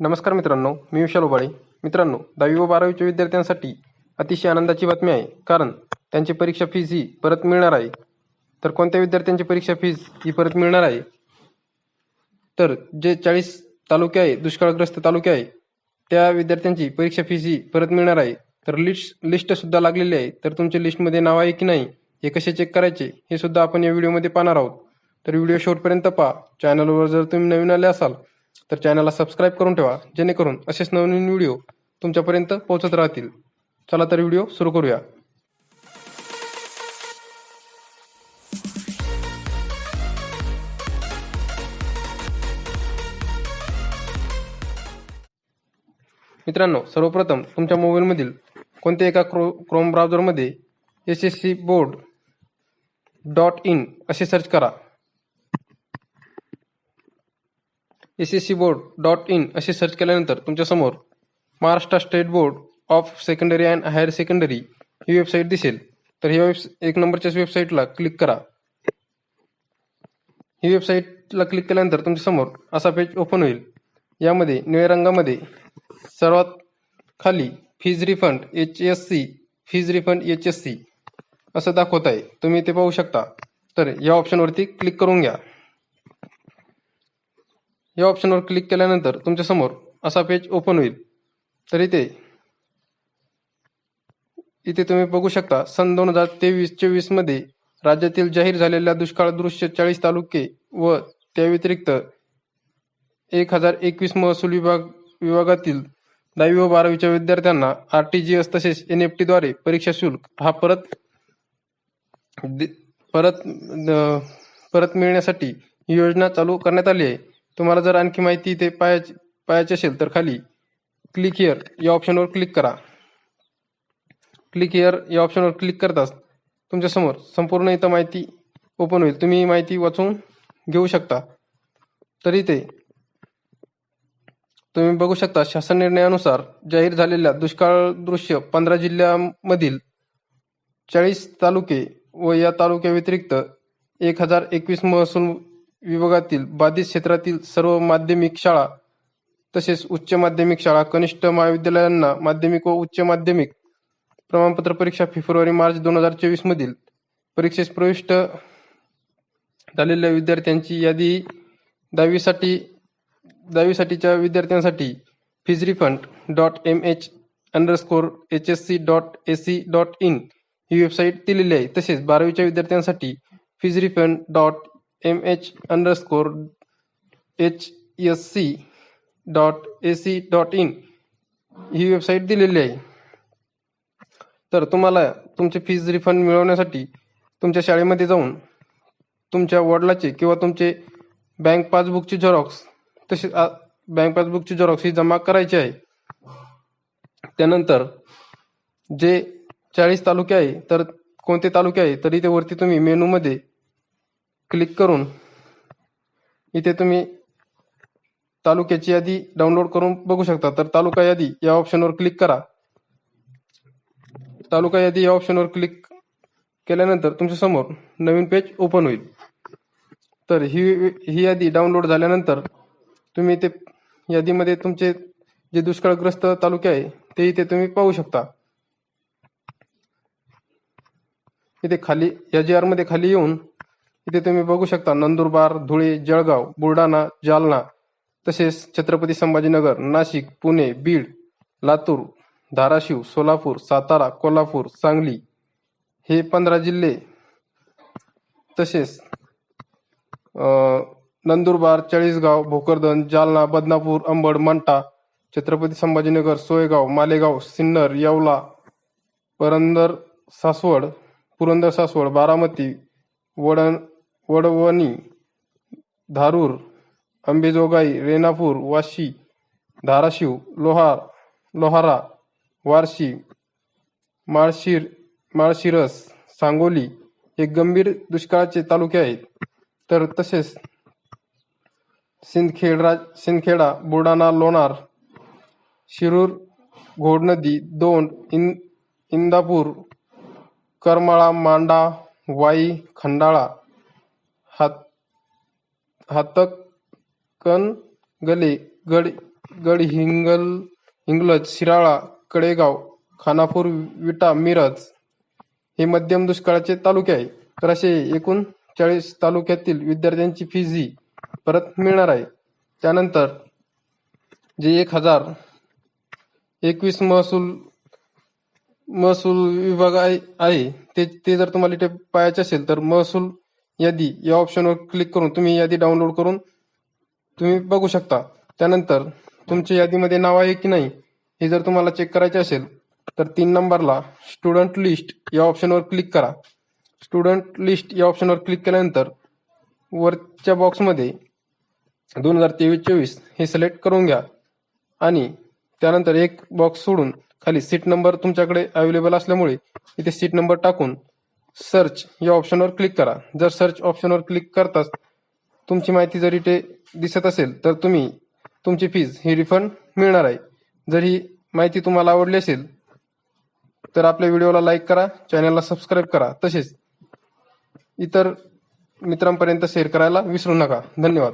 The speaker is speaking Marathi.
नमस्कार मित्रांनो मी विशाल उबाळे. मित्रांनो दहावी व बारावीच्या विद्यार्थ्यांसाठी अतिशय आनंदाची बातमी आहे कारण त्यांची परीक्षा फीज ही परत मिळणार आहे. तर कोणत्या विद्यार्थ्यांची परीक्षा फीज ही परत मिळणार आहे? तर जे चाळीस तालुके आहे दुष्काळग्रस्त तालुके आहे त्या विद्यार्थ्यांची परीक्षा फीज ही परत मिळणार आहे. तर लिस्ट लिस्टसुद्धा लागलेली आहे. तर तुमच्या लिस्टमध्ये नाव आहे की नाही हे कसे चेक करायचे हे सुद्धा आपण या व्हिडिओमध्ये पाहणार आहोत. तर व्हिडिओ शेवटपर्यंत पहा. चॅनलवर जर तुम्ही नवीन आले असाल तर चॅनलला सबस्क्राईब करून ठेवा जेणेकरून असेच नवीन व्हिडिओ तुमच्यापर्यंत पोहोचत राहतील. चला तर व्हिडिओ सुरू करूया. मित्रांनो सर्वप्रथम तुमच्या मोबाईलमधील कोणत्या एका क्रो Chrome ब्राउझरमध्ये S S C board dot in असे सर्च करा. S S C board dot in असे सर्च केल्यानंतर तुमच्यासमोर Maharashtra state board of secondary and higher secondary he website दिसेल. तर ही वेब एक नंबरच्या वेबसाईटला क्लिक करा. ही वेबसाईटला क्लिक केल्यानंतर तुमच्यासमोर असा पेज ओपन होईल. यामध्ये निळ्या रंगामध्ये सर्वात खाली fees refund H S C fees refund H S C असं दाखवत आहे. तुम्ही ते पाहू शकता. तर या ऑप्शनवरती क्लिक करून घ्या. या ऑप्शनवर क्लिक केल्यानंतर तुमच्यासमोर असा पेज ओपन होईल. तर इथे इथे तुम्ही बघू शकता सन दोन हजार तेवीस चोवीसमध्ये राज्यातील जाहीर झालेल्या दुष्काळ दृश्य चाळीस तालुके व त्या व्यतिरिक्त एक हजार एकवीस महसूल विभाग विभागातील दहावी व बारावीच्या विद्यार्थ्यांना आर टी जी एस तसेच एन एफ टीद्वारे परीक्षा शुल्क हा परत परत परत मिळण्यासाठी ही योजना चालू करण्यात आली आहे. तुम्हाला जर आणखी माहिती इथे पाहायची पाहायची असेल तर खाली क्लिक हिअर या ऑप्शनवर क्लिक करा. क्लिक हिअर या ऑप्शनवर क्लिक करताच तुमच्यासमोर संपूर्ण इथं माहिती ओपन होईल. तुम्ही ही माहिती वाचून घेऊ शकता. तर इथे तुम्ही बघू शकता शासन निर्णयानुसार जाहीर झालेल्या दुष्काळ दृश्य पंधरा जिल्ह्यामधील चाळीस तालुके व या तालुक्या व्यतिरिक्त एक हजार एकवीस महसूल विभागातील बाधित क्षेत्रातील सर्व माध्यमिक शाळा तसेच उच्च माध्यमिक शाळा कनिष्ठ महाविद्यालयांना माध्यमिक व उच्च माध्यमिक प्रमाणपत्र परीक्षा फेब्रुवारी मार्च दोन हजार चोवीस मधील परीक्षेस प्रविष्ट झालेल्या विद्यार्थ्यांची यादी दहावीसाठी दहावीसाठीच्या विद्यार्थ्यांसाठी fees refund dot M H underscore H S C dot A C dot in he website दिलेली आहे. तसेच बारावीच्या विद्यार्थ्यांसाठी fees refund dot M H underscore H S C dot A C dot in he website दिलेली आहे. तर तुम्हाला तुमची फीज रिफंड मिळवण्यासाठी तुमच्या शाळेमध्ये जाऊन तुमच्या वडिलाचे किंवा तुमचे बँक पासबुकची झेरॉक्स तसेच बँक पासबुकची झेरॉक्स ही जमा करायची आहे. त्यानंतर जे चाळीस तालुके आहे तर कोणते तालुके आहे तर इथे वरती तुम्ही मेनूमध्ये क्लिक करून इथे तुम्ही तालुक्याची यादी डाउनलोड करून बघू शकता. तर तालुका यादी या ऑप्शनवर क्लिक करा. तालुका यादी या ऑप्शनवर क्लिक केल्यानंतर तुमच्यासमोर नवीन पेज ओपन होईल. तर ही ही यादी डाउनलोड झाल्यानंतर तुम्ही ते यादीमध्ये तुमचे जे दुष्काळग्रस्त तालुके आहे ते इथे तुम्ही पाहू शकता. इथे खाली या जी आरमध्ये खाली येऊन इथे तुम्ही बघू शकता नंदुरबार धुळे जळगाव बुलढाणा जालना तसेच छत्रपती संभाजीनगर नाशिक पुणे बीड लातूर धाराशिव सोलापूर सातारा कोल्हापूर सांगली हे पंधरा जिल्हे. तसेच नंदुरबार चाळीसगाव भोकरदन जालना बदनापूर अंबड मंटा छत्रपती संभाजीनगर सोयगाव मालेगाव सिन्नर येवला परंदर सासवड पुरंदर सासवड बारामती वडण वडवणी धारूर अंबेजोगाई रेणापूर वाशी धाराशिव लोहार लोहारा वारशी माळशिर माळशिरस सांगोली हे गंभीर दुष्काळाचे तालुके आहेत. तर तसेच सिंदखेडरा सिंदखेडा बुलढाणा लोणार शिरूर घोडनदी दोंड इन इंदापूर करमाळा मांडा वाई खंडाळा हात हातकणगले गड गडहिंगल हिंगलज शिराळा कडेगाव खानापूर विटा मिरज हे मध्यम दुष्काळाचे तालुके आहे. तर असे एकूण चाळीस तालुक्यातील विद्यार्थ्यांची फीज ही परत मिळणार आहे. त्यानंतर जे एक हजार एकवीस महसूल महसूल विभाग आहे आहे ते ते जर तुम्हाला इथे पाहायचे असेल तर महसूल यादी या ऑप्शनवर क्लिक करून तुम्ही यादी डाउनलोड करून तुम्ही बघू शकता. त्यानंतर तुमच्या यादीमध्ये नाव आहे की नाही हे जर तुम्हाला चेक करायचे असेल तर तीन नंबरला स्टुडंट लिस्ट या ऑप्शनवर क्लिक करा. स्टुडंट लिस्ट या ऑप्शनवर क्लिक केल्यानंतर वरच्या बॉक्समध्ये दोन हजार तेवीस चोवीस हे सिलेक्ट करून घ्या. आणि त्यानंतर एक बॉक्स सोडून खाली सीट नंबर तुमच्याकडे अवेलेबल असल्यामुळे इथे सीट नंबर टाकून सर्च या ऑप्शनवर क्लिक करा. जर सर्च ऑप्शनवर क्लिक करताच तुमची माहिती जर इथे दिसत असेल तर तुम्ही तुमची फीज ही रिफंड मिळणार आहे. जर ही माहिती तुम्हाला आवडली असेल तर आपल्या व्हिडिओला लाईक करा चॅनलला सबस्क्राईब करा. तसेच इतर मित्रांपर्यंत शेअर करायला विसरू नका. धन्यवाद.